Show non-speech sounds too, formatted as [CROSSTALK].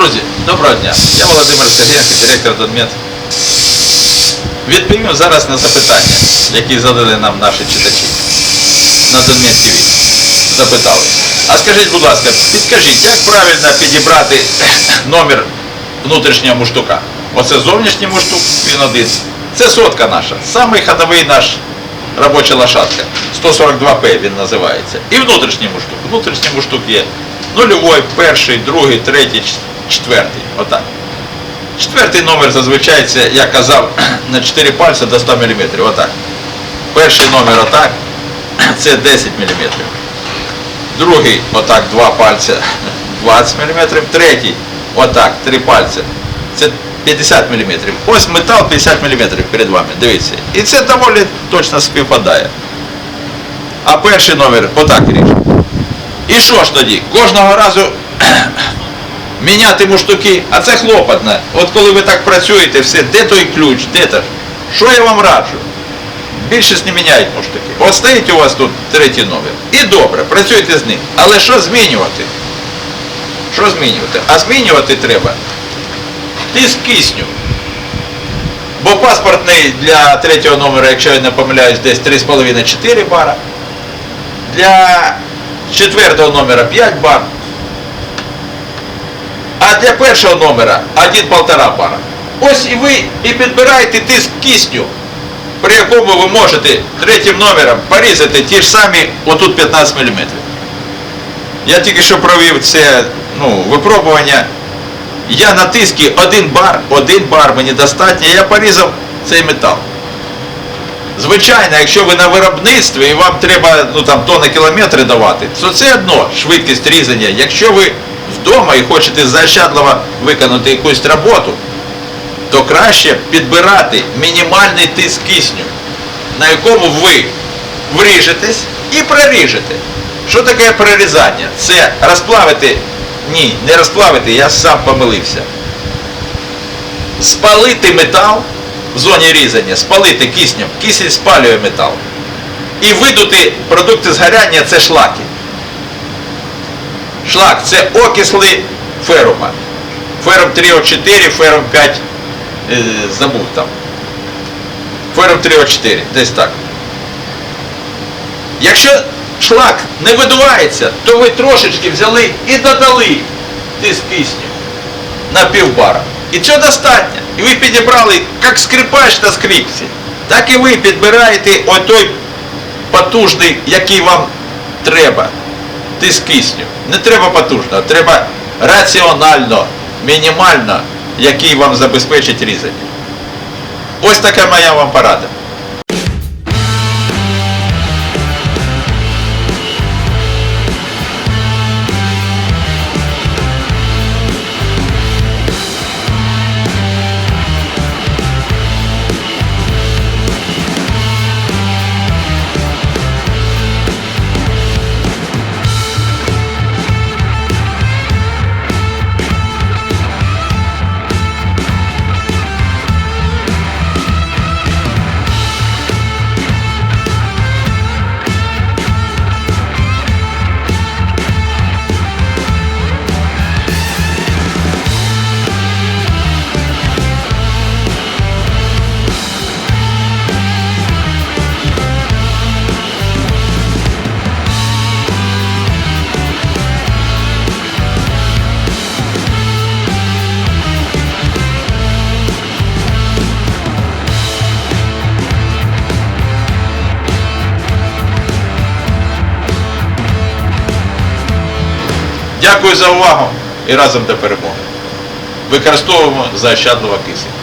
Друзі, доброго дня. Я Володимир Сергієнко, директор Донмет. Відповім зараз на запитання, які задали нам наші читачі на Донмет ТВ. Запитали. А скажіть, будь ласка, підкажіть, як правильно підібрати [CLEARS THROAT] номер внутрішнього муштука? Оце зовнішній муштук, він один. Це сотка наша, самий ходовий наш робоча лошадка. 142П він називається. І внутрішній муштук. Внутрішній муштук є нульовий, перший, другий, третій, четвертий. Отак. Четвертий номер зазвичай це, я казав, [CLEARS THROAT] на 4 пальця до 100 мм. Отак. Перший номер отак, [CLEARS THROAT] це 10 мм. Другий, отак, два пальця [CLEARS THROAT] 20 мм. Третій, отак, три пальця. Це 50 мм. Ось метал 50 мм перед вами. Дивіться. І це доволі точно співпадає. А перший номер отак ріже. І що ж тоді? Кожного разу [CLEARS THROAT] міняти муштуки, а це хлопотно. От коли ви так працюєте, все, де той ключ, де то? Що я вам раджу? Більшість не міняють муштуки. От стоїть у вас тут третій номер. І добре, працюйте з ним. Але що змінювати? Що змінювати? А змінювати треба тиск кисню. Бо паспортний для третього номера, якщо я не помиляюсь, десь 3,5-4 бара. Для четвертого номера 5 бар. А для першого номера 1,5 бара. Ось і ви і підбираєте тиск кисню, при якому ви можете третім номером порізати ті ж самі, отут 15 мм. Я тільки що провів це ну, випробування. Я на тискі 1 бар, 1 бар мені достатньо, я порізав цей метал. Звичайно, якщо ви на виробництві і вам треба ну, там, тонни кілометри давати, то це одно швидкість різання. Якщо ви вдома і хочете заощадливо виконати якусь роботу, то краще підбирати мінімальний тиск кисню, на якому ви вріжетесь і проріжете. Що таке прорізання? Це розплавити, ні, не розплавити, я сам помилився. Спалити метал в зоні різання, спалити киснем, кисень спалює метал. І видути продукти згоряння це шлаки. Шлак це окисли ферума. Ферум 3О4, ферум 5, е, забув там. Ферум 3О4, десь так. Якщо шлак не видувається, то ви трошечки взяли і додали тиск кисню на півбара. І цього достатньо. І ви підібрали, як скрипач на скрипці, так і ви підбираєте отой потужний, який вам треба. Тиск кисню. Не треба потужно, треба раціонально, мінімально, який вам забезпечить різання. Ось така моя вам порада. Дякую за увагу і разом до перемоги. Використовуємо заощадливо кисень.